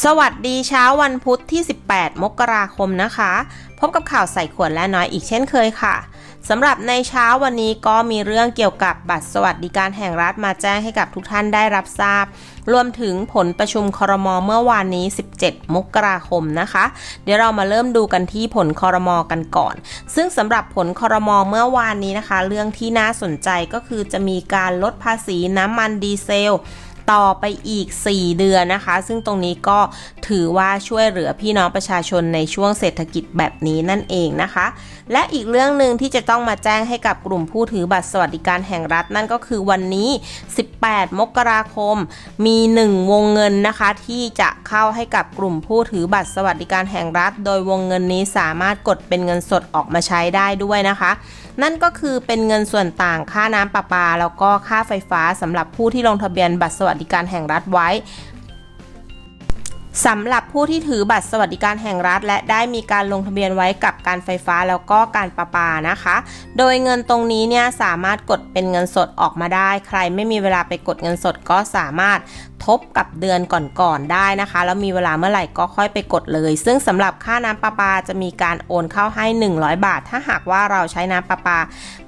สวัสดีเช้าวันพุธที่ 18 มกราคมนะคะ พบกับข่าวใส่ขวดและน้อยอีกเช่นเคยค่ะสำหรับในเช้าวันนี้ก็มีเรื่องเกี่ยวกับบัตรสวัสดิการแห่งรัฐมาแจ้งให้กับทุกท่านได้รับทราบ รวมถึงผลประชุมครมเมื่อวานนี้ 17 มกราคมนะคะ เดี๋ยวเรามาเริ่มดูกันที่ผลครมกันก่อน ซึ่งสำหรับผลครมเมื่อวานนี้นะคะ เรื่องที่น่าสนใจก็คือจะมีการลดภาษีน้ำมันดีเซล ต่อไปอีก 4 เดือนนะคะ ซึ่งตรงนี้ก็ถือว่าช่วยเหลือพี่น้องประชาชนในช่วงเศรษฐกิจแบบนี้นั่นเองนะคะ และอีกเรื่องหนึ่งที่จะต้องมาแจ้งให้กับกลุ่มผู้ถือบัตรสวัสดิการแห่งรัฐนั่นก็คือวันนี้ 18 มกราคม มี 1 วงเงินนะคะ ที่จะเข้าให้กับกลุ่มผู้ถือบัตรสวัสดิการแห่งรัฐ โดยวงเงินนี้สามารถกดเป็นเงินสดออกมาใช้ได้ด้วยนะคะนั่นก็คือเป็นเงินส่วนต่างค่าน้ำประปา แล้วก็ค่าไฟฟ้าสำหรับผู้ที่ลงทะเบียนบัตรสวัสดิการแห่งรัฐไว้สำหรับผู้ที่ถือบัตรสวัสดิการแห่งรัฐ และได้มีการลงทะเบียนไว้กับการไฟฟ้าแล้วก็การประปานะคะ โดยเงินตรงนี้เนี่ยสามารถกดเป็นเงินสดออกมาได้ ใครไม่มีเวลาไปกดเงินสดก็สามารถ ทบกับเดือนก่อนๆได้นะคะ แล้วมีเวลาเมื่อไหร่ก็ค่อยไปกดเลย ซึ่งสำหรับค่าน้ำประปาจะมีการโอนเข้าให้ 100 บาท ถ้าหากว่าเราใช้น้ำประปา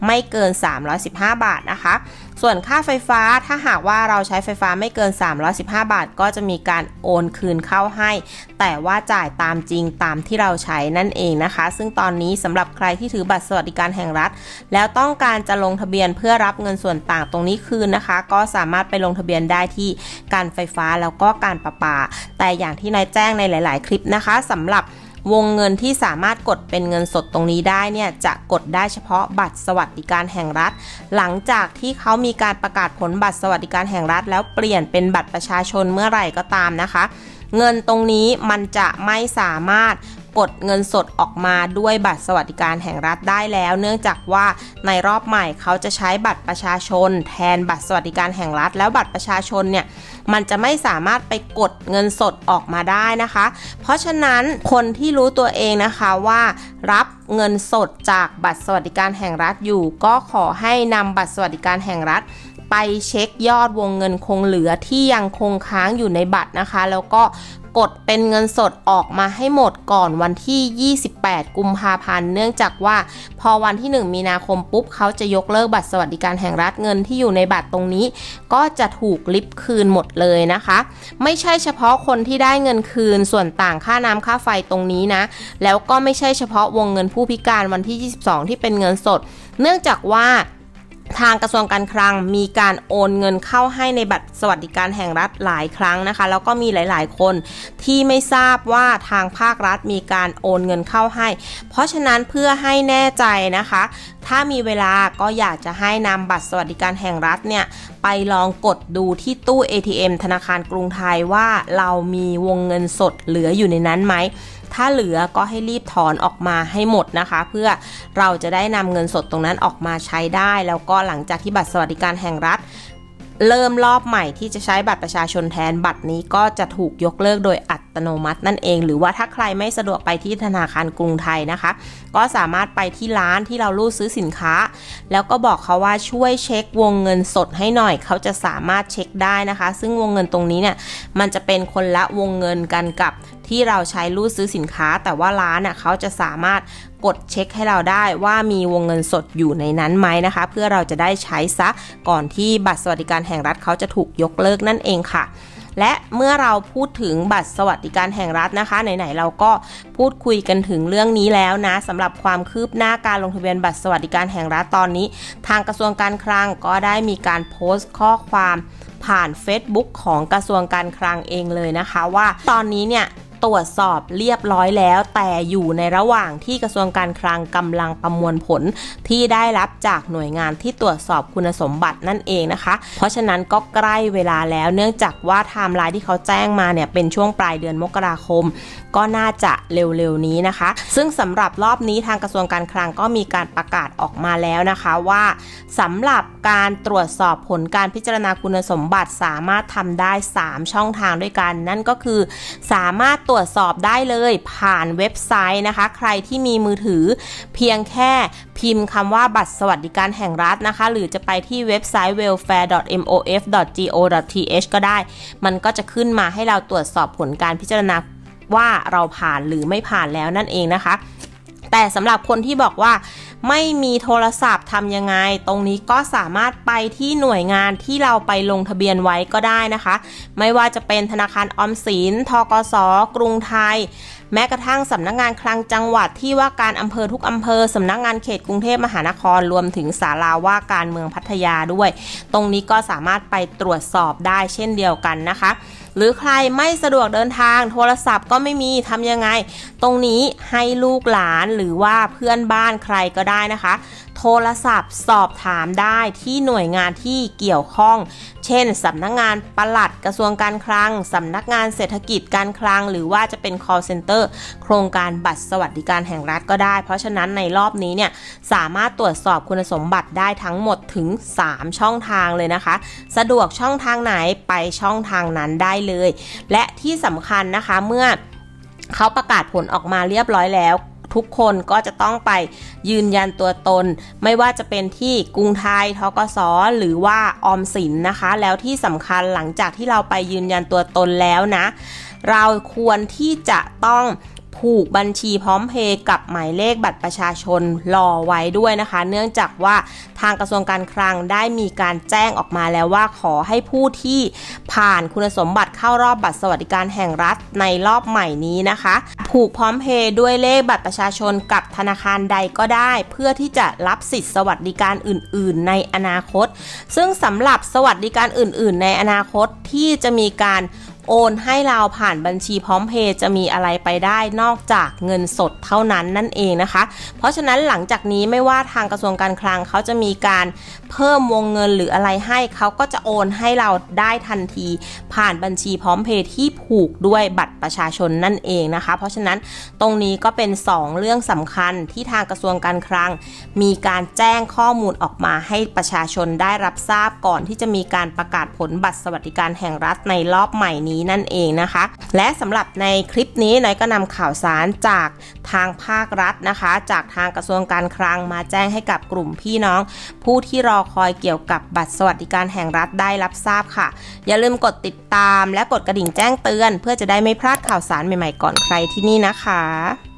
ไม่เกิน 315 บาทนะคะ ส่วนค่าไฟฟ้าถ้าหากว่าเราใช้ไฟฟ้าไม่เกิน 315 บาท ก็จะมีการโอนคืนเข้าให้ แต่ว่าจ่ายตามจริงตามที่เราใช้นั่นเองนะคะ ซึ่งตอนนี้สำหรับใครที่ถือบัตรสวัสดิการแห่งรัฐ แล้วต้องการจะลงทะเบียนเพื่อรับเงินส่วนต่างตรงนี้คืนนะคะ ก็สามารถไปลงทะเบียนได้ที่การการไฟฟ้าแล้วก็การประปา แต่อย่างที่นายแจ้งในหลาย ๆ คลิปนะคะสำหรับวงเงินที่สามารถกดเป็นเงินสดตรงนี้ได้เนี่ยจะกดได้เฉพาะบัตรสวัสดิการแห่งรัฐ หลังจากที่เขามีการประกาศผลบัตรสวัสดิการแห่งรัฐ แล้วเปลี่ยนเป็นบัตรประชาชนเมื่อไหร่ก็ตามนะคะ เงินตรงนี้มันจะไม่สามารถกดเงินสดออกมาด้วยบัตรสวัสดิการแห่งรัฐได้แล้ว เนื่องจากว่าในรอบใหม่เขาจะใช้บัตรประชาชน แทนบัตรสวัสดิการแห่งรัฐ แล้วบัตรประชาชนเนี่ย มันจะไม่สามารถไปกดเงินสดออกมาได้นะคะ เพราะฉะนั้นคนที่รู้ตัวเองนะคะว่ารับเงินสดจากบัตรสวัสดิการแห่งรัฐอยู่ ก็ขอให้นำบัตรสวัสดิการแห่งรัฐไปเช็คยอดวงเงินคงเหลือที่ยังคงค้างอยู่ในบัตรนะคะ แล้วก็ กดเป็นเงินสดออกมาให้หมดก่อนวันที่ 28 กุมภาพันธ์ เนื่องจากว่าพอวันที่ 1 มีนาคมปุ๊บเขาจะยกเลิกบัตรสวัสดิการแห่งรัฐเงินที่อยู่ในบัตรตรงนี้ ก็จะถูกลิบคืนหมดเลยนะคะ ไม่ใช่เฉพาะคนที่ได้เงินคืนส่วนต่างค่าน้ำค่าไฟตรงนี้นะ แล้วก็ไม่ใช่เฉพาะวงเงินผู้พิการวันที่ 22 ที่เป็นเงินสด เนื่องจากว่า ทางกระทรวงการคลังมีการโอนเงินเข้าให้ในบัตรสวัสดิการแห่งรัฐหลายครั้งนะคะ แล้วก็มีหลาย ๆ คนที่ไม่ทราบว่าทางภาครัฐมีการโอนเงินเข้าให้ เพราะฉะนั้นเพื่อให้แน่ใจนะคะ ถ้ามีเวลาก็อยากจะให้นำบัตรสวัสดิการแห่งรัฐเนี่ยไปลองกดดูที่ตู้ ATM ธนาคารกรุงไทยว่าเรามีวงเงินสดเหลืออยู่ในนั้นไหม ถ้าเหลือก็ให้รีบถอนออกมาให้หมดนะคะ เพื่อเราจะได้นำเงินสดตรงนั้นออกมาใช้ได้ แล้วก็หลังจากที่บัตรสวัสดิการแห่งรัฐเริ่มรอบใหม่ที่จะใช้บัตรประชาชนแทนบัตรนี้ก็จะถูกยกเลิกโดยอัตโนมัตินั่นเอง หรือว่าถ้าใครไม่สะดวกไปที่ธนาคารกรุงไทยนะคะ ก็สามารถไปที่ร้านที่เรารูดซื้อสินค้า แล้วก็บอกเขาว่าช่วยเช็ควงเงินสดให้หน่อย เขาจะสามารถเช็คได้นะคะ ซึ่งวงเงินตรงนี้เนี่ยมันจะเป็นคนละวงเงินกันกับ ที่เราใช้รูดซื้อสินค้า แต่ว่าร้านน่ะเขาจะสามารถกดเช็คให้เราได้ว่ามีวงเงินสดอยู่ในนั้นไหมนะคะ เพื่อเราจะได้ใช้ซะก่อนที่บัตรสวัสดิการแห่งรัฐเขาจะถูกยกเลิกนั่นเองค่ะและเมื่อเราพูดถึงบัตรสวัสดิการแห่งรัฐนะคะ ไหนๆเราก็พูดคุยกันถึงเรื่องนี้แล้วนะสำหรับความคืบหน้าการลงทะเบียนบัตรสวัสดิการแห่งรัฐตอนนี้ ทางกระทรวงการคลังก็ได้มีการโพสต์ข้อความผ่าน Facebook ของกระทรวงการคลังเองเลยนะคะ ว่าตอนนี้เนี่ย ตรวจสอบเรียบร้อยแล้ว แต่อยู่ในระหว่างที่กระทรวงการคลังกำลังประมวลผลที่ได้รับจากหน่วยงานที่ตรวจสอบคุณสมบัตินั่นเองนะคะ เพราะฉะนั้นก็ใกล้เวลาแล้วเนื่องจากว่าไทม์ไลน์ที่เขาแจ้งมาเนี่ยเป็นช่วงปลายเดือนมกราคม ก็น่าจะเร็วๆนี้นะคะ ซึ่งสำหรับรอบนี้ทางกระทรวงการคลังก็มีการประกาศออกมาแล้วนะคะว่าสำหรับการตรวจสอบผลการพิจารณาคุณสมบัติสามารถทำได้ 3 ช่องทางด้วยกัน นั่นก็คือ สามารถตรวจตรวจสอบได้เลยผ่านเว็บไซต์นะคะ ใครที่มีมือถือเพียงแค่พิมพ์คำว่าบัตรสวัสดิการแห่งรัฐนะคะ หรือจะไปที่เว็บไซต์ welfare.mof.go.th ก็ได้ มันก็จะขึ้นมาให้เราตรวจสอบผลการพิจารณาว่าเราผ่านหรือไม่ผ่านแล้วนั่นเองนะคะ แต่สำหรับคนที่บอกว่าไม่มีโทรศัพท์ทำยังไง ตรงนี้ก็สามารถไปที่หน่วยงานที่เราไปลงทะเบียนไว้ก็ได้นะคะ ไม่ว่าจะเป็นธนาคารออมสิน ทกส กรุงไทย แม้กระทั่งสำนักงานคลังจังหวัดที่ว่าการอำเภอทุกอำเภอสำนักงานเขตกรุงเทพมหานครรวมถึงศาลาว่าการเมืองพัทยาด้วย ตรงนี้ก็สามารถไปตรวจสอบได้เช่นเดียวกันนะคะ หรือใครไม่สะดวกเดินทางโทรศัพท์ก็ไม่มีทำยังไง ตรงนี้ให้ลูกหลานหรือว่าเพื่อนบ้านใครก็ได้นะคะ ทรศัพท์สอบถามได้ที่หน่วยงานที่เกี่ยวข้อง เช่นสำนักงานปลัดกระทรวงการคลังสำนักงานเศรษฐกิจการคลัง หรือว่าจะเป็น call center โครงการบัตรสวัสดิการแห่งรัฐก็ได้ เพราะฉะนั้นในรอบนี้เนี่ยสามารถตรวจสอบคุณสมบัติได้ทั้งหมดถึง 3 ช่องทางเลยนะคะ สะดวกช่องทางไหนไปช่องทางนั้นได้เลย และที่สำคัญนะคะเมื่อเขาประกาศผลออกมาเรียบร้อยแล้ว ทุกคนก็จะต้องไปยืนยันตัวตน ไม่ว่าจะเป็นที่กรุงไทยทกสหรือว่าออมสินนะคะ แล้วที่สำคัญหลังจากที่เราไปยืนยันตัวตนแล้วนะ เราควรที่จะต้อง ผูกบัญชีพร้อมเพย์กับหมายเลขบัตรประชาชนรอไว้ด้วยนะคะ เนื่องจากว่าทางกระทรวงการคลังได้มีการแจ้งออกมาแล้วว่าขอให้ผู้ที่ผ่านคุณสมบัติเข้ารอบบัตรสวัสดิการแห่งรัฐในรอบใหม่นี้นะคะ ผูกพร้อมเพย์ด้วยเลขบัตรประชาชนกับธนาคารใดก็ได้ เพื่อที่จะรับสิทธิสวัสดิการอื่น ๆ ในอนาคต ซึ่งสำหรับสวัสดิการอื่น ๆ ในอนาคตที่จะมีการ โอนให้เราผ่านบัญชีพร้อมเพย์จะมีอะไรไปได้นอกจากเงินสดเท่านั้นนั่นเองนะคะ เพราะฉะนั้นหลังจากนี้ไม่ว่าทางกระทรวงการคลังเขาจะมีการ เพิ่มวงเงินหรืออะไรให้เขาก็จะโอนให้เราได้ทันที ผ่านบัญชีพร้อมเพย์ที่ผูกด้วยบัตรประชาชนนั่นเองนะคะ เพราะฉะนั้นตรงนี้ก็เป็น 2 เรื่องสำคัญที่ทางกระทรวงการคลัง มีการแจ้งข้อมูลออกมาให้ประชาชนได้รับทราบก่อนที่จะมีการประกาศผลบัตรสวัสดิการแห่งรัฐในรอบใหม่นี้นั่นเองนะคะ และสำหรับในคลิปนี้นายก็นำข่าวสารจากทางภาครัฐนะคะ จากทางกระทรวงการคลังมาแจ้งให้กับกลุ่มพี่น้อง ผู้ที่รอคอยเกี่ยวกับบัตรสวัสดิการแห่งรัฐได้รับทราบค่ะ อย่าลืมกดติดตามและกดกระดิ่งแจ้งเตือน เพื่อจะได้ไม่พลาดข่าวสารใหม่ๆก่อนใครที่นี่นะคะ